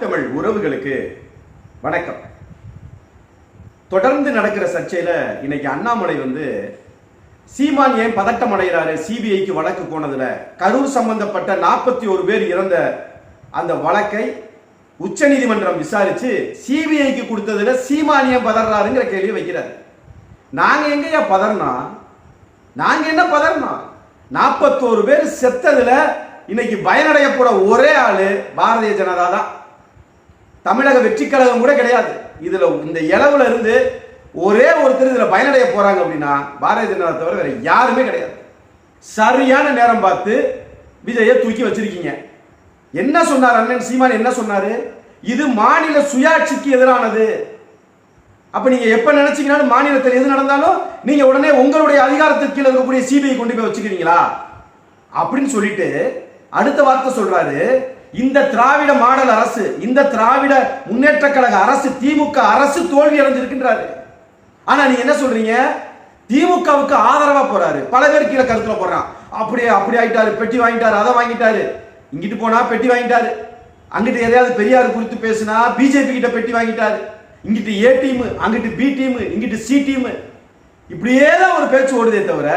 தமிழ் உறவுகளுக்கு வணக்கம். தொடர்ந்து நடக்கிற சர்ச்சையில இன்னைக்கு அண்ணாமலை வந்து சீமான் ஏன் பதட்டம் அடைகிறாரு? சிபிஐக்கு வழக்கு போனதுல கரூர் சம்பந்தப்பட்ட நாற்பத்தி ஒரு பேர் இறந்த அந்த வழக்கை உச்ச நீதிமன்றம் விசாரிச்சு சிபிஐக்கு கொடுத்ததுல சீமான் ஏன் பதறாருங்கிற கேள்வி வைக்கிறார். நாங்க எங்கயா பதறனா? நாங்க என்ன பதறனா? நாற்பத்தோரு பேர் செத்ததுல இன்னைக்கு பயனடைய போற ஒரே ஆளு பாரதிய ஜனதா தான். தமிழக வெற்றி கழகம் கூட கிடையாது. இதுல இந்த இளவுல இருந்து ஒரே ஒருத்தர் இதுல பயனடைய போறாங்க அப்படின்னா பாரதிய ஜனதா தவிர வேற யாருமே கிடையாது. சரியான நேரம் பார்த்து விஜயை தூக்கி வச்சிருக்கீங்க. என்ன சொன்னார் அண்ணன் சீமான்? என்ன சொன்னாரு? இது மாநில சுயாட்சிக்கு எதிரானது. அப்ப நீங்க எப்ப நினைச்சீங்கனாலும் மாநிலத்தில் எது நடந்தாலும் நீங்க உடனே உங்களுடைய அதிகாரத்துக்கு கீழே இருக்கக்கூடிய சிபிஐ கொண்டு போய் வச்சுக்கிறீங்களா? அப்படின்னு சொல்லிட்டு அடுத்த வார்த்தை சொல்றாரு. இந்த திராவிட மாடல் அரசு இந்த திராவிட முன்னேற்ற கழக அரசு திமுக அரசு தோல்வி அடைஞ்சிருக்கின்றாரு. ஆனா நீ என்ன சொல்றீங்க? திமுகவுக்கு ஆதரவா போறாரு. பல பேர் கீழே கருத்துல போடுறான். அப்படியே அப்படி ஆயிட்டாரு பெட்டி வாங்கிட்டாரு அதை வாங்கிட்டாரு. இங்கிட்டு போனா பெட்டி வாங்கிட்டாரு. அங்கிட்டு எதையாவது பெரியார் குறித்து பேசினா பிஜேபி கிட்ட பெட்டி வாங்கிட்டாரு. இங்கிட்டு ஏ டீம் அங்கிட்டு பி டீம் இங்கிட்டு சி டீம் இப்படியே தான் ஒரு பேச்சு ஓடுதே தவிர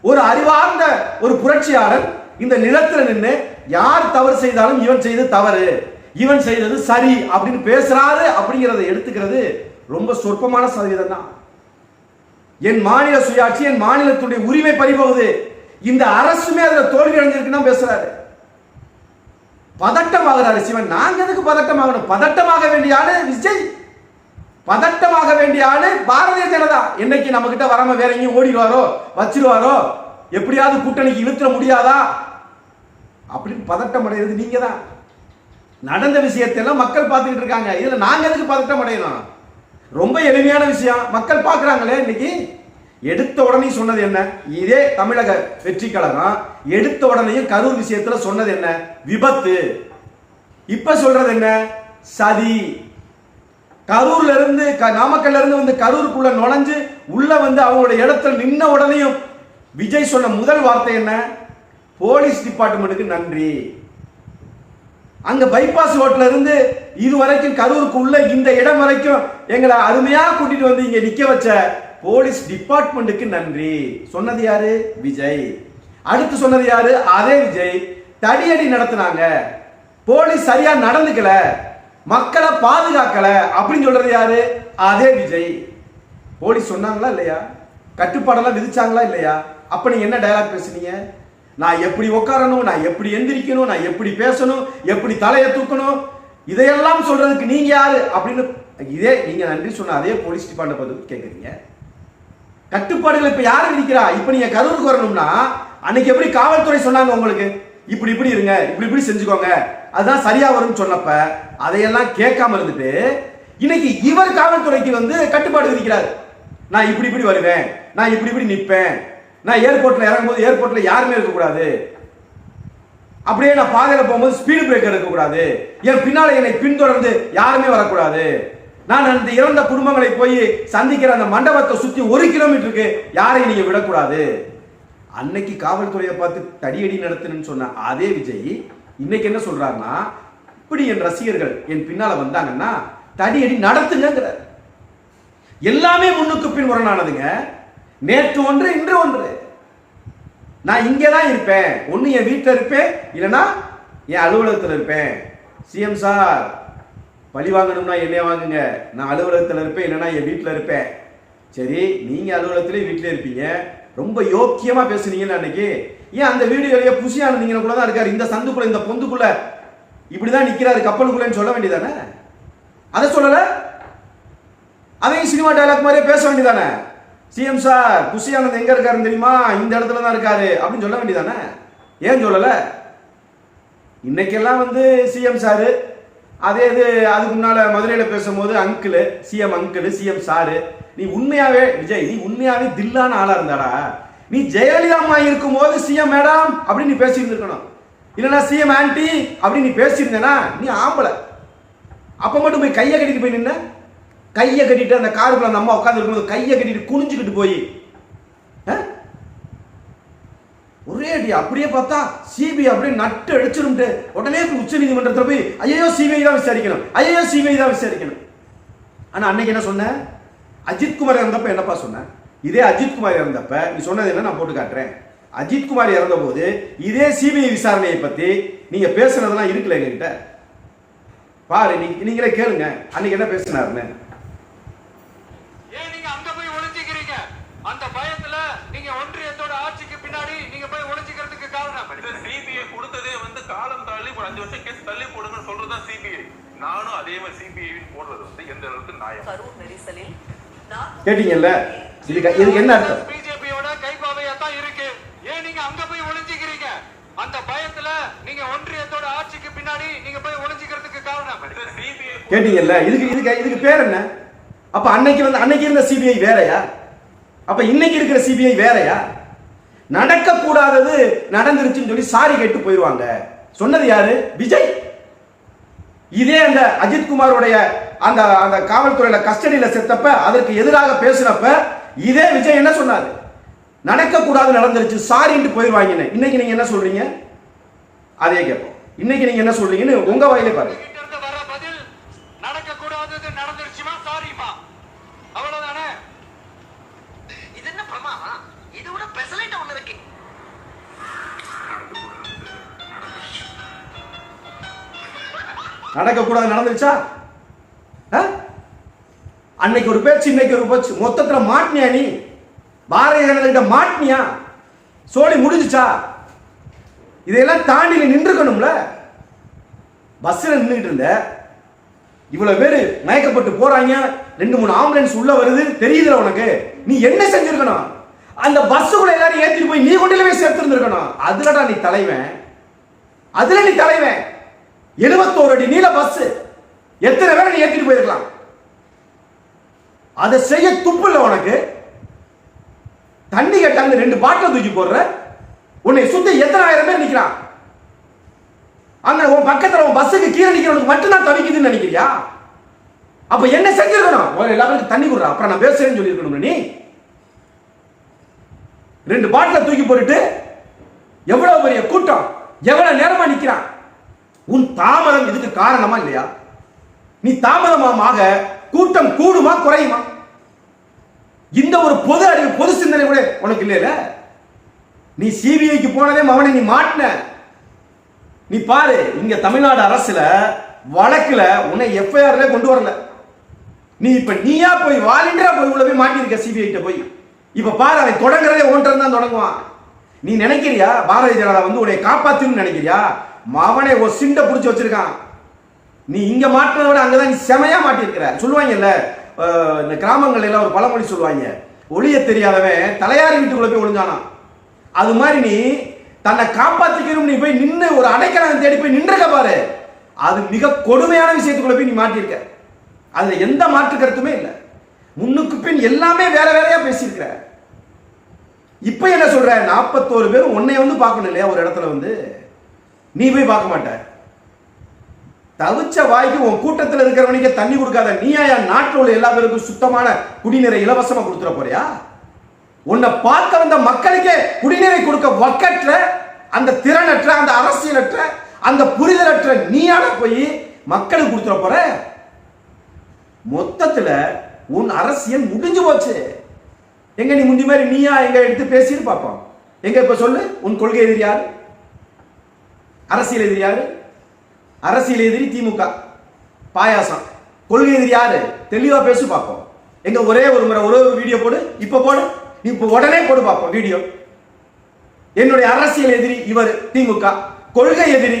ஒரு அறிவார்ந்த ஒரு புரட்சியாளர் இந்த நிலத்துல நின்று யார் தவறு செய்தாலும் இவன் செய்தது தவறு. இவன் செய்தது சரி அப்படின்னு பேசுறாரு அப்படிங்கிறத எடுத்துக்கிறது ரொம்ப சொற்பமான சதவீதம் தான். என் மாநில சுயாட்சி என் மாநிலத்துடைய உரிமை பறிபோகுது. இந்த அரசுமே அதுல தோல்வி அடைஞ்சிருக்குன்னு பேசுறாரு. பதட்டமாகிறாரு சிவன். நாங்க எதுக்கு பதட்டம் ஆகணும் பதட்டமாக வேண்டிய ஆளு விஜய். பதட்டமாக வேண்டிய ஆளு பாரதிய ஜனதா. என்னைக்கு நம்ம கிட்ட வராம வேற எங்கேயும் ஓடிடுவாரோ வச்சிருவாரோ? எப்படியாவது கூட்டணிக்கு இழுத்துற முடியாதா? அப்படின்னு பதட்டம் அடைகிறது நீங்க தான் நடந்த விஷயத்தெல்லாம் மக்கள் பார்த்துக்கிட்டு இருக்காங்க. இதுல நாங்க எதுக்கு பதட்டம் அடையணும்? ரொம்ப எளிமையான விஷயம். மக்கள் பார்க்குறாங்களே இன்னைக்கு? எடுத்த உடனே சொன்னது என்ன? இதே தமிழக வெற்றி கழகம் எடுத்த உடனேயும் கரூர் விஷயத்துல சொன்னது என்ன? விபத்து. இப்ப சொல்றது என்ன? சதி. கரூர்ல இருந்து க- நாமக்கல்ல இருந்து வந்து கரூருக்குள்ள நுழைஞ்சு உள்ள வந்து அவங்களோட இடத்துல நின்ன உடனேயும் விஜய் சொன்ன முதல் வார்த்தை என்ன? போலீஸ் டிபார்ட்மெண்ட்டுக்கு நன்றி. அங்க பைபாஸ் ரோட்ல இருந்து இது வரைக்கும் கரூருக்கு உள்ள இந்த இடம் வரைக்கும் எங்களை அருமையா கூட்டிட்டு வந்து இங்க நிக்க வச்ச போலீஸ் டிபார்ட்மெண்ட்டுக்கு நன்றி. சொன்னது யாரு? விஜய். அடுத்து சொன்னது யாரு? அதே விஜய். தடியடி நடத்தினாங்க. போலீஸ் சரியா நடந்துக்கல. மக்களை பாதுகாக்கல. அப்படின்னு சொல்றது யாரு? அதே விஜய். போலீஸ் சொன்னாங்களா இல்லையா? கட்டுப்பாடெல்லாம் விதிச்சாங்களா இல்லையா? அப்ப நீங்க என்ன டைலாக் பேசுனீங்க? நான் எப்படி உட்காரணும் நான் எப்படி எந்திரிக்கணும் நான் எப்படி பேசணும் எப்படி தலையை தூக்கணும் இதையெல்லாம் சொல்றதுக்கு நீங்க யாரு? அப்படின்னு இதே நீங்க நன்றி சொன்ன அதே போலீஸ் டிபார்ட்மெண்ட் பத்தி கேட்குறீங்க கட்டுப்பாடுகள் இப்ப யாரு விதிக்கிறா? இப்ப நீங்க கரூருக்கு வரணும்னா அன்னைக்கு எப்படி காவல்துறை சொன்னாங்க உங்களுக்கு? இப்படி இப்படி இருங்க இப்படி இப்படி செஞ்சுக்கோங்க. அதுதான் சரியா வரும்னு சொன்னப்ப அதையெல்லாம் கேட்காம இருந்துட்டு இன்னைக்கு இவர் காவல்துறைக்கு வந்து கட்டுப்பாடு விதிக்கிறார். நான் இப்படி இப்படி வருவேன் நான் இப்படி இப்படி நிற்பேன் நான் ஏர்போர்ட்ல இறங்கும்போது ஏர்போர்ட்ல யாருமே இருக்கக்கூடாது. அப்படியே நான் பாதையில போகும்போது ஸ்பீடு பிரேக்கர் இருக்கக்கூடாது. என் பின்னால என்னை பின்தொடர்ந்து யாருமே வரக்கூடாது. நான் அந்த இறந்த குடும்பங்களை போய் சந்திக்கிற அந்த மண்டபத்தை சுத்தி ஒரு கிலோமீட்டருக்கு யாரையும் நீங்க விடக்கூடாது. அன்னைக்கு காவல்துறையை பார்த்து தடியடி நடத்துன்னு சொன்ன அதே விஜய் இன்னைக்கு என்ன சொல்றாருன்னா இப்படி என் ரசிகர்கள் என் பின்னால வந்தாங்கன்னா தடியடி நடத்துங்கிறார் எல்லாமே முன்னுக்கு பின் உரணானதுங்க நேற்று ஒன்று இன்று ஒன்று. நான் இங்கே தான் இருப்பேன். ஒன்று என் வீட்டில் இருப்பேன். இல்லைன்னா என் அலுவலகத்தில் இருப்பேன். சிஎம் சார் பழி வாங்கணும்னா என்னைய வாங்குங்க. நான் அலுவலகத்தில் இருப்பேன். இல்லைன்னா என் வீட்டில் இருப்பேன். சரி நீங்கள் அலுவலகத்திலே வீட்டிலே இருப்பீங்க. ரொம்ப யோக்கியமாக பேசுனீங்கன்னு அன்னைக்கு ஏன் அந்த வீடியோலயே புசியானந்தீங்க கூட தான் இருக்கார். இந்த சந்துக்குள்ள இந்த பொந்துக்குள்ள. இப்படி தான் நிற்கிறாரு கப்பலுக்குள்ளேன்னு சொல்ல வேண்டியதானே? அதை சொல்லலை? அதையும் சினிமா டைலாக் மாதிரியே பேச வேண்டியதானே? சிஎம் சார் குஷி ஆனந்த் எங்க இருக்காருன்னு தெரியுமா? இந்த இடத்துல தான் இருக்காரு. அப்படின்னு சொல்ல வேண்டியதானே? ஏன் சொல்லல? இன்னைக்கெல்லாம் வந்து சிஎம் சாரு அதே இது அதுக்கு முன்னால மதுரையில பேசும்போது uncle CM uncle CM sir. நீ உண்மையாவே விஜய் நீ உண்மையாவே தில்லான ஆளா இருந்தாடா? நீ ஜெயலலிதா அம்மா இருக்கும்போது சிஎம் மேடம் அப்படின்னு நீ பேசியிருந்திருக்கணும் இல்லைன்னா சிஎம் ஆன்டி அப்படின்னு நீ பேசியிருந்தேனா நீ ஆம்பளை. அப்ப மட்டும் போய் கையை கட்டிட்டு போய் நின்ன. கையை கட்டிட்டு அந்த காருக்குள்ள அந்த அம்மா உட்காந்து இருக்கும்போது கையை கட்டிட்டு குனிஞ்சுக்கிட்டு போய். ஆ? ஒரே அடி அப்படியே பார்த்தா சிபிஐ அப்படியே நட்டு அடிச்சிரும்ட்டு. உடனே உச்ச நீதிமன்றத்தில் போய் ஐயோ சிபிஐ தான் விசாரிக்கணும். ஐயோ சிபிஐ தான் விசாரிக்கணும். ஆனால் அன்னைக்கு என்ன சொன்னேன் அஜித்குமார் இறந்தப்ப என்னப்பா சொன்னேன் இதே அஜித்குமார் இறந்தப்ப நீ சொன்னது என்ன? நான் போட்டு காட்டுறேன். அஜித்குமார் இறந்தபோது இறந்த போது இதே சிபிஐ விசாரணையை பத்தி நீங்க பேசுனதெல்லாம் இருக்குல்ல எங்ககிட்ட? பாரு நீ நீங்களே கேளுங்க. அன்னைக்கு என்ன பேசினாருன்னு ஏன் நீங்க அங்க போய் ஒளிஞ்சுக்கிறீங்க அந்த பயத்துல நீங்க ஒன்றியத்தோட ஆட்சிக்கு பின்னாடி நீங்க போய் ஒளிஞ்சுக்கிறதுக்கு காரணம் இந்த சிபிஐ கொடுத்ததே வந்து காலம் தள்ளி ஒரு அஞ்சு வருஷம் கேஸ் தள்ளி போடுங்கன்னு சொல்றதுதான் சிபிஐ நானும் அதே மாதிரி சிபிஐ போடுறது வந்து எந்த அளவுக்கு நியாயம்? கரூர் நெரிசலில் கேட்டீங்கல்ல? இதுக்கு இதுக்கு என்ன அர்த்தம்? பிஜேபியோட கைப்பாவையா தான் இருக்கு. ஏன் நீங்க அங்க போய் ஒளிஞ்சுக்கிறீங்க? அந்த பயத்துல நீங்க ஒன்றியத்தோட ஆட்சிக்கு பின்னாடி நீங்க போய் ஒளிஞ்சுக்கிறதுக்கு காரணம்? இந்த சிபிஐ கேட்டீங்கல்ல? இதுக்கு இதுக்கு இதுக்கு பேர் என்ன? அப்ப அன்னைக்கு வந்து அன்னைக்கு இருந்த சிபிஐ வேறயா? அப்ப இன்னைக்கு இருக்கிற சிபிஐ வேறயா? நடக்க கூடாதது நடந்துருச்சுன்னு சொல்லி சாரி கேட்டு போயிடுவாங்க சொன்னது யாரு? விஜய். இதே அந்த அஜித்குமாருடைய அந்த அந்த காவல்துறையில கஸ்டடியில செத்தப்ப அதற்கு எதிராக பேசினப்ப இதே விஜய் என்ன சொன்னாரு? நடக்க கூடாது நடந்துருச்சு. சாரின்ட்டு போயிடுவாங்கன்னு இன்னைக்கு நீங்க என்ன சொல்றீங்க? அதே கேட்போம். இன்னைக்கு நீங்க என்ன சொல்றீங்கன்னு உங்க வாயிலே பாருங்க. நடக்கக்கூடாது நடந்துருச்சா? ஆ? அன்னைக்கு ஒரு பேச்சு இன்னைக்கு ஒரு பேச்சு. மொத்தத்துல மாட்டினியா நீ? பாரதிய ஜனதா கிட்ட மாட்டினியா? சோழி முடிஞ்சுச்சா? இதையெல்லாம் தாண்டி நீ நின்றுக்கணும்ல? பஸ்ஸில் நின்றுட்டு இருந்த. இவ்வளவு பேர் மயக்கப்பட்டு போறாங்க. ரெண்டு மூணு ஆம்புலன்ஸ் உள்ள வருது. தெரியுதுல உனக்கு. நீ என்ன செஞ்சிருக்கணும்? அந்த பஸ்ஸுக்குள்ள எல்லாரும் ஏத்திட்டு போய் நீ கொண்டு போய் சேர்த்திருந்திருக்கணும். அதுலடா நீ தலைவன். அதுல நீ தலைவன். எழுபத்தோரு அடி நீள பஸ் எத்தனை பேரை நீ ஏற்றிட்டு போயிருக்கலாம்? அதை செய்ய துப்பு இல்லை உனக்கு. தண்ணி கேட்டாங்க ரெண்டு பாட்டில் தூக்கி போடுற உன்னை சுத்தி எத்தனை ஆயிரம் பேர் நிற்கிறான் அங்க உன் பக்கத்துல உன் பஸ்ஸுக்கு கீழே நிக்கிறவனுக்கு மட்டும்தான் தவிக்குதுன்னு நினைக்கிறியா? அப்ப என்ன செஞ்சிருக்கணும்? ஒரு எல்லாருக்கும் தண்ணி கொடுறா. அப்புறம் நான் பேசுறேன்னு சொல்லியிருக்கணும் நீ? ரெண்டு பாட்டில தூக்கி போட்டுட்டு எவ்வளவு பெரிய கூட்டம்? எவ்வளவு நேரமா நிக்கிறான்? உன் தாமதம் இதுக்கு காரணமா இல்லையா? நீ தாமதமாக கூட்டம் கூடுமா குறையுமா? இந்த ஒரு பொது அறிவு பொது சிந்தனை கூட உனக்கு இல்லையில நீ சிபிஐக்கு போனதே மவனை நீ மாட்டின. நீ பாரு இங்க தமிழ்நாடு அரசுல வழக்குல உன்னை எஃப்ஐஆர்ல கொண்டு வரல. நீ இப்ப நீயா போய் வாலண்டியரா போய் உள்ள போய் மாட்டிருக்க சிபிஐ கிட்ட போய்? இப்ப பாரு அதை தொடங்குறதே ஒன்றரை தான் தொடங்குவான். நீ நினைக்கிறியா? பாரதிய ஜனதா வந்து உன்னை காப்பாத்துன்னு நினைக்கிறியா? மவனை ஒரு பிடிச்சி வச்சிருக்கான். நீ இங்கே மாட்டினதை விட அங்கதான் நீ செமையா மாட்டியிருக்கிற. சொல்லுவாங்கல்ல இந்த கிராமங்கள்ல ஒரு பழமொழி சொல்லுவாங்க. ஒளிய தெரியாதவன் தலையார் வீட்டுக்குள்ளே போய் ஒளிஞ்சானாம் அது மாதிரி நீ தன்னை காப்பாற்றிக்கணும் நீ போய் நின்று ஒரு அடைக்கலம் தேடி போய் நின்றுக்க பாரு. அது மிக கொடுமையான விஷயத்துக்குள்ள போய் நீ மாட்டிருக்க அதில் எந்த மாற்று கருத்துமே இல்லை. முன்னுக்கு பின் எல்லாமே வேற வேறையா பேசியிருக்கிற. இப்ப என்ன சொல்ற? நாற்பத்தோரு பேர் உன்னை வந்து பார்க்கணும் இல்லையா ஒரு இடத்துல வந்து? நீ போய் பார்க்க மாட்ட தவிச்ச வாய்க்கு உன் கூட்டத்தில் இருக்கிறவனுக்கே தண்ணி கொடுக்காத நீயா என் நாட்டில் உள்ள எல்லா பேருக்கும் சுத்தமான குடிநீரை இலவசமாக கொடுத்துட போறியா? உன்னை பார்க்க வந்த மக்களுக்கே குடிநீரை கொடுக்க வக்கற்ற அந்த திறனற்ற அந்த அரசியலற்ற அந்த புரிதலற்ற நீயான போய் மக்களுக்கு கொடுத்துட போற? மொத்தத்தில் உன் அரசியல் முடிஞ்சு போச்சு. எங்க நீ முந்தி மாதிரி நீயா எங்க எடுத்து பேசிட்டு பார்ப்போம். எங்க இப்ப சொல்லு? உன் கொள்கை எதிரியாரு அரசியல் எதிரி யாரு? அரசியல் எதிரி திமுக. பாயாசம். கொள்கை எதிரி யாரு? தெளிவா பேசி பார்ப்போம். எங்க ஒரே ஒரு முறை ஒரே ஒரு வீடியோ போடு. இப்ப போடு. நீ இப்ப உடனே போடு பார்ப்போம் வீடியோ என்னுடைய அரசியல் எதிரி இவர் திமுக. கொள்கை எதிரி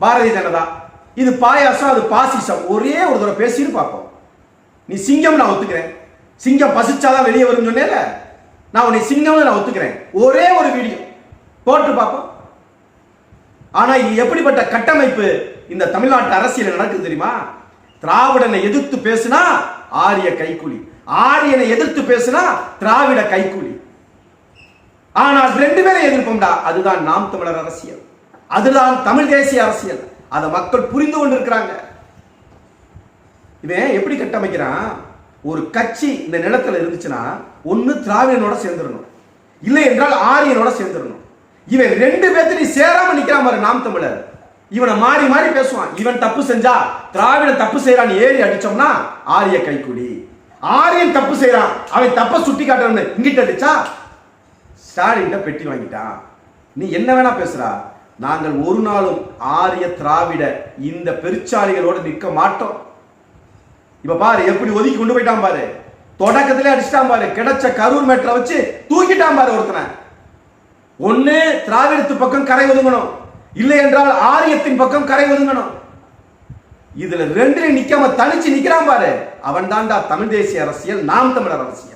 பாரதிய ஜனதா. இது பாயாசம் அது பாசிசம். ஒரே ஒரு தடவை பேசிட்டு பார்ப்போம். நீ சிங்கம் நான் ஒத்துக்கிறேன். சிங்கம் பசிச்சாதான் வெளியே வரும்னு சொன்னேல நான் உன்னை சிங்கம்னு நான் ஒத்துக்கிறேன். ஒரே ஒரு வீடியோ போட்டு பார்ப்போம். ஆனா இது எப்படிப்பட்ட கட்டமைப்பு இந்த தமிழ்நாட்டு அரசியல் நடக்குது தெரியுமா? திராவிடனை எதிர்த்து பேசினா ஆரிய கைக்கூலி ஆரியனை எதிர்த்து பேசினா திராவிட கைக்கூலி. ஆனால் ரெண்டு பேரை எதிர்ப்போம்டா அதுதான் நாம் தமிழர் அரசியல். அதுதான் தமிழ் தேசிய அரசியல். அதை மக்கள் புரிந்து கொண்டிருக்கிறாங்க. இவன் எப்படி கட்டமைக்கிறான்? ஒரு கட்சி இந்த நிலத்துல இருந்துச்சுன்னா ஒன்னு திராவிடனோட சேர்ந்துடணும் இல்லை என்றால் ஆரியனோட சேர்ந்துடணும் இவன் ரெண்டு பேர்த்து சேராம நிக்கிறான் பாரு நாம் தமிழர். இவனை மாறி மாறி பேசுவான். இவன் தப்பு செஞ்சா திராவிடன் தப்பு செய்யறான் ஏறி அடிச்சோம்னா ஆரிய கைக்குடி. ஆரியன் தப்பு செய்யறான் அவன் தப்ப சுட்டி காட்டுறவனு இங்கிட்ட அடிச்சா ஸ்டாலின் பெட்டி வாங்கிட்டான். நீ என்ன வேணா பேசுறா. நாங்கள் ஒரு நாளும் ஆரிய திராவிட இந்த பெருச்சாளிகளோட நிற்க மாட்டோம். இப்ப பாரு எப்படி ஒதுக்கி கொண்டு போயிட்டான் பாரு. தொடக்கத்திலே அடிச்சிட்டான் பாரு. கிடைச்ச கரூர் மேட்டரை வச்சு தூக்கிட்டான் பாரு ஒருத்தனை. ஒன்னு திராவிடத்து பக்கம் கரை ஒதுங்கணும். இல்லை என்றால் ஆரியத்தின் பக்கம் கரை ஒதுங்கணும். இதுல ரெண்டுல நிக்காம தனிச்சு நிக்கிறான் பாரு. அவன் தான்டா தமிழ் தேசிய அரசியல் நாம் தமிழர் அரசியல்.